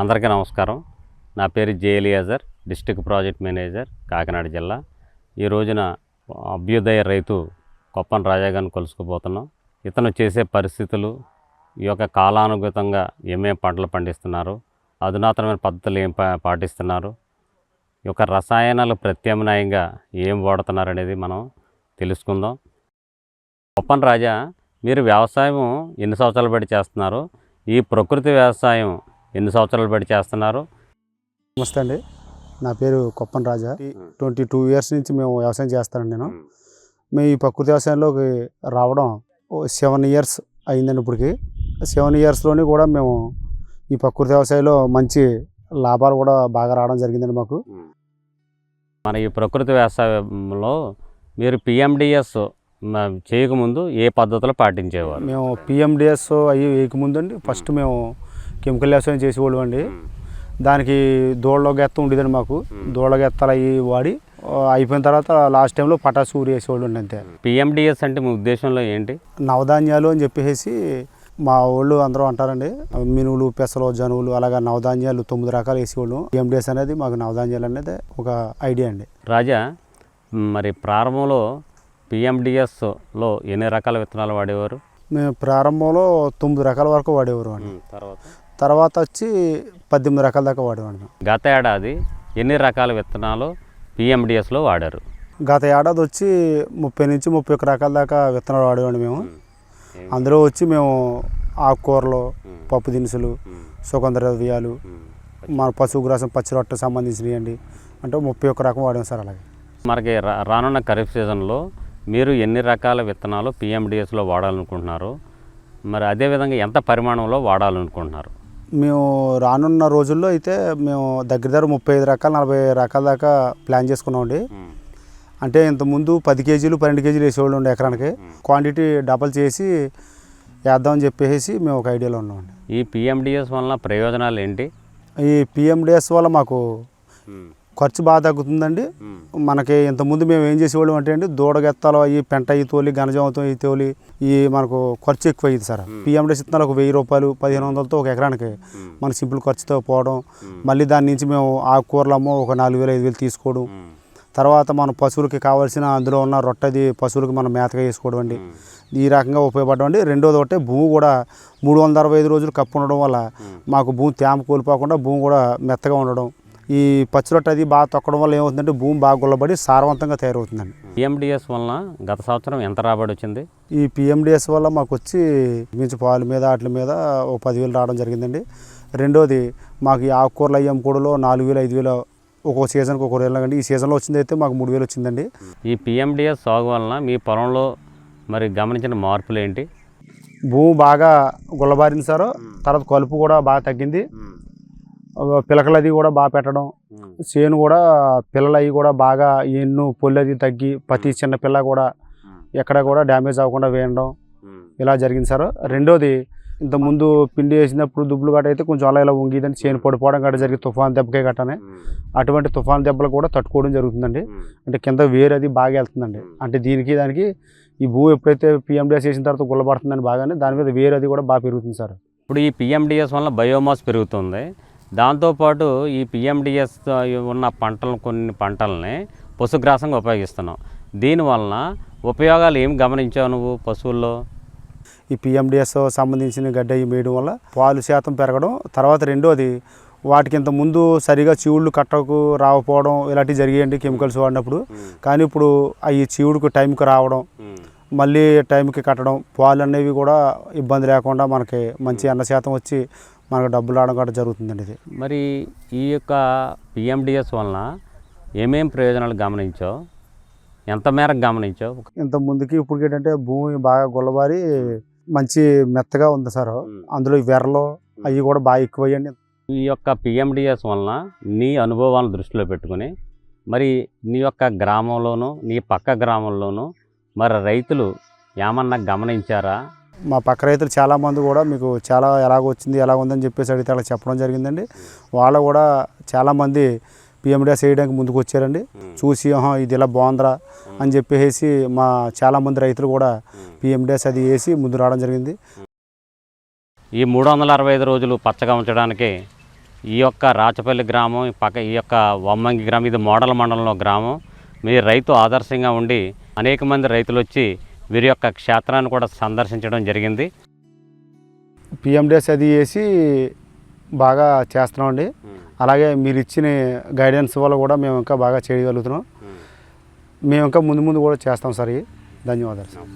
అందరికీ నమస్కారం. నా పేరు J Eliazar district project manager Kakinada జిల్లా. ఈ రోజున అభ్యుదయ రైతు కొప్పన్ రాజా గారిని కొలుసుకుపోతున్నాం. ఇతను చేసే పరిస్థితులు ఈ యొక్క కాలానుగతంగా ఏమేమి పంటలు పండిస్తున్నారు అధునాతనమైన పద్ధతులు ఏం పా పాటిస్తున్నారు ఈ యొక్క రసాయనాలు ప్రత్యామ్నాయంగా ఏం వాడుతున్నారు అనేది మనం తెలుసుకుందాం. కొప్పన్ రాజా మీరు వ్యవసాయం ఎన్ని సంవత్సరాలు బట్టి చేస్తున్నారు? ఈ ప్రకృతి వ్యవసాయం ఎన్ని సంవత్సరాలు బట్టి చేస్తున్నారు? నమస్తే అండి. నా పేరు Koppan Raja. Twenty two years నుంచి మేము వ్యవసాయం చేస్తానండి నేను. మేము. ఈ ప్రకృతి వ్యవసాయంలోకి రావడం సెవెన్ ఇయర్స్ అయిందండి ఇప్పటికి. సెవెన్ ఇయర్స్లోని కూడా మేము ఈ ప్రకృతి వ్యవసాయంలో మంచి లాభాలు కూడా బాగా రావడం జరిగిందండి మాకు. మన ఈ ప్రకృతి వ్యవసాయంలో మీరు పిఎండిఎస్ చేయకముందు ఏ పద్ధతులు పాటించేవారు? మేము పిఎండిఎస్ అయ్యి వేయకముందు అండి. ఫస్ట్ మేము కెమికల్ వ్యవసాయం చేసేవాళ్ళం అండి. దానికి దూడలో గెత్త ఉండేదండి మాకు. దూడల గెత్తలు అవి వాడి అయిపోయిన తర్వాత లాస్ట్ టైంలో పటాసు ఊరి వేసేవాళ్ళు అండి అంతే. పిఎండిఎస్ అంటే మీ ఉద్దేశంలో ఏంటి? నవధాన్యాలు అని చెప్పేసి మా వాళ్ళు అందరూ అంటారండి. మినువులు పెసలు జనువులు అలాగా నవధాన్యాలు తొమ్మిది రకాలు వేసేవాళ్ళు. ఎండిఎస్ అనేది మాకు నవధాన్యాలు అనేది ఒక ఐడియా అండి. రాజా మరి ప్రారంభంలో పిఎండిఎస్లో ఎన్ని రకాల విత్తనాలు వాడేవారు? మేము ప్రారంభంలో తొమ్మిది రకాల వరకు వాడేవారు అండి. తర్వాత? తర్వాత వచ్చి పద్దెనిమిది రకాల దాకా వాడేవాడు మేము. గత ఏడాది ఎన్ని రకాల విత్తనాలు పిఎండిఎస్లో వాడారు? గత ఏడాది వచ్చి ముప్పై నుంచి ముప్పై ఒక్క రకాల దాకా విత్తనాలు వాడేవాడి మేము. అందులో వచ్చి మేము ఆకుకూరలు పప్పు దినుసులు సుగంధ ద్రవ్యాలు మన పశుగ్రాసం పచ్చి రొట్టె సంబంధించినవి అండి. అంటే ముప్పై ఒక్క రకం వాడాం సార్ అలాగే. మనకి రానున్న ఖరీఫ్ సీజన్లో మీరు ఎన్ని రకాల విత్తనాలు పిఎండిఎస్లో వాడాలనుకుంటున్నారు? మరి అదేవిధంగా ఎంత పరిమాణంలో వాడాలనుకుంటున్నారు? మేము రానున్న రోజుల్లో అయితే మేము దగ్గర దగ్గర ముప్పై ఐదు రకాల నలభై రకాల దాకా ప్లాన్ చేసుకున్నామండి. అంటే ఇంతకుముందు పది కేజీలు పన్నెండు కేజీలు వేసేవాళ్ళు ఉండే ఎకరానికి. క్వాంటిటీ డబల్ చేసి వేద్దామని చెప్పేసి మేము ఒక ఐడియాలో ఉన్నామండి. ఈ పిఎండిఎస్ వలన ప్రయోజనాలు ఏంటి? ఈ పిఎండిఎస్ వల్ల మాకు ఖర్చు బాగా తగ్గుతుందండి. మనకి ఇంతకుముందు మేము ఏం చేసేవాళ్ళం అంటే అండి దూడగెత్తాలు అవి పెంట అయ్యి తోలి గనజామతో అయ్యి తోలి ఈ మనకు ఖర్చు ఎక్కువ అయ్యింది సార్ పిఎండిఎస్ ఇత్తనాలు ఒక వెయ్యి రూపాయలు పదిహేను వందలతో ఒక ఎకరానికి మన సింపుల్ ఖర్చుతో పోవడం. మళ్ళీ దాని నుంచి మేము ఆకుకూరలమ్మో ఒక నాలుగు వేలు ఐదు వేలు తీసుకోవడం. తర్వాత మన పశువులకి కావాల్సిన అందులో ఉన్న రొట్టది పశువులకి మనం మేతగా వేసుకోవడం అండి. ఈ రకంగా ఉపయోగపడడం అండి. రెండోది ఒకటి భూమి కూడా మూడు వందల అరవై ఐదు రోజులు కప్పు ఉండడం వల్ల మాకు భూమి తేమ కోల్పోకుండా భూమి కూడా మెత్తగా ఉండడం. ఈ పచ్చి రొట్టె అది బాగా తొక్కడం వల్ల ఏమవుతుందంటే భూమి బాగా గుల్లబడి సారవంతంగా తయారవుతుందండి. పిఎండిఎస్ వలన గత సంవత్సరం ఎంత రాబడి వచ్చింది? ఈ పిఎండిఎస్ వల్ల మాకు వచ్చి మించి పాల మీద వాటి మీద ఒక పదివేలు రావడం జరిగిందండి. రెండోది మాకు ఈ ఆకుకూరలు అయ్యి అమ్ముకోవడంలో నాలుగు వేలు ఐదు వేలు ఒక్కో సీజన్కి ఒక్కో వేలు ఈ సీజన్లో వచ్చింది అయితే మాకు మూడు వేలు వచ్చిందండి. ఈ పిఎండిఎస్ సాగు వలన మీ పొలంలో మరి గమనించిన మార్పులు ఏంటి? భూమి బాగా గుల్లబారింది సార్ తర్వాత కలుపు కూడా బాగా తగ్గింది. పిలకలు అది కూడా బాగా పెట్టడం. చేను కూడా పిల్లలు అవి కూడా బాగా ఎన్ను పొల్లు అది తగ్గి ప్రతి చిన్న పిల్ల కూడా ఎక్కడ కూడా డ్యామేజ్ అవ్వకుండా వేయడం ఇలా జరిగింది సార్? రెండోది ఇంత ముందు పిండి వేసినప్పుడు దుబ్బులు గట్ట అయితే కొంచెం అలా ఇలా ఉంగిదని చేను పడిపోవడం గట్ట జరిగి తుఫాన్ దెబ్బకే గట్టనే అటువంటి తుఫాన్ దెబ్బలు కూడా తట్టుకోవడం జరుగుతుందండి. అంటే కింద వేరు అది బాగా వెళ్తుందండి అంటే దీనికి దానికి ఈ భూమి ఎప్పుడైతే పిఎండిఎస్ చేసిన తర్వాత గుల్లబడుతుందని బాగానే దాని మీద వేరు అది కూడా బాగా పెరుగుతుంది సార్. ఇప్పుడు ఈ పిఎండిఎస్ వలన బయోమాస్ పెరుగుతుంది. దాంతోపాటు ఈ పిఎండిఎస్ ఉన్న పంటలు కొన్ని పంటల్ని పశుగ్రాసంగా ఉపయోగిస్తున్నాం. దీనివలన ఉపయోగాలు ఏం గమనించావు నువ్వు పశువుల్లో? ఈ పిఎండిఎస్ సంబంధించిన గడ్డ అవి మేయడం వల్ల పాలు శాతం పెరగడం తర్వాత రెండోది వాటికి ఇంత ముందు సరిగా చీవుళ్ళు కట్టకు రాకపోవడం ఇలాంటివి జరిగాయండి కెమికల్స్ వాడినప్పుడు. కానీ ఇప్పుడు అవి చీవుడికి టైంకి రావడం మళ్ళీ టైంకి కట్టడం పాలు అనేవి కూడా ఇబ్బంది లేకుండా మనకి మంచి అన్న శాతం వచ్చి మనకు డబ్బులు రావడం కూడా జరుగుతుందండి ఇది. మరి ఈ యొక్క పిఎండిఎస్ వలన ఏమేం ప్రయోజనాలు గమనించావు? ఎంత మేరకు గమనించావు? ఇంత ముందుకి ఇప్పుడు ఏంటంటే భూమి బాగా గుల్లబారి మంచి మెత్తగా ఉంది సార్. అందులో ఈ వెర్రలు అవి కూడా బాగా ఎక్కువయ్యండి ఈ యొక్క పిఎండిఎస్ వలన నీ అనుభవాలను దృష్టిలో పెట్టుకుని మరి నీ యొక్క గ్రామంలోనూ నీ పక్క గ్రామంలోనూ మరి రైతులు ఏమన్నా గమనించారా? మా పక్క రైతులు చాలామంది కూడా మీకు చాలా ఎలాగ వచ్చింది ఎలా ఉందని చెప్పేసి అడిగితే అలా చెప్పడం జరిగిందండి. వాళ్ళు కూడా చాలామంది పిఎండిఎస్ వేయడానికి ముందుకు వచ్చారండి. చూసి "ఆహా, ఇది ఇలా బాగుందిరా అని చెప్పేసి మా చాలామంది రైతులు కూడా పిఎండిఎస్ అది వేసి ముందు రావడం జరిగింది. ఈ మూడు వందల అరవై ఐదు రోజులు పచ్చగా ఉంచడానికి ఈ యొక్క రాచపల్లి గ్రామం ఈ పక్క ఈ యొక్క వమ్మంగి గ్రామం ఇది మోడల్ మండలంలో గ్రామం. మీ రైతు ఆదర్శంగా ఉండి అనేక మంది రైతులు వచ్చి వీరి యొక్క క్షేత్రాన్ని కూడా సందర్శించడం జరిగింది. పిఎండిఎస్ అది వేసి బాగా చేస్తున్నామండి. అలాగే మీరు ఇచ్చిన గైడెన్స్ వల్ల కూడా మేము ఇంకా బాగా చేయగలుగుతున్నాం. మేము ఇంకా ముందు ముందు కూడా చేస్తాం సార్. ధన్యవాదాలు సార్.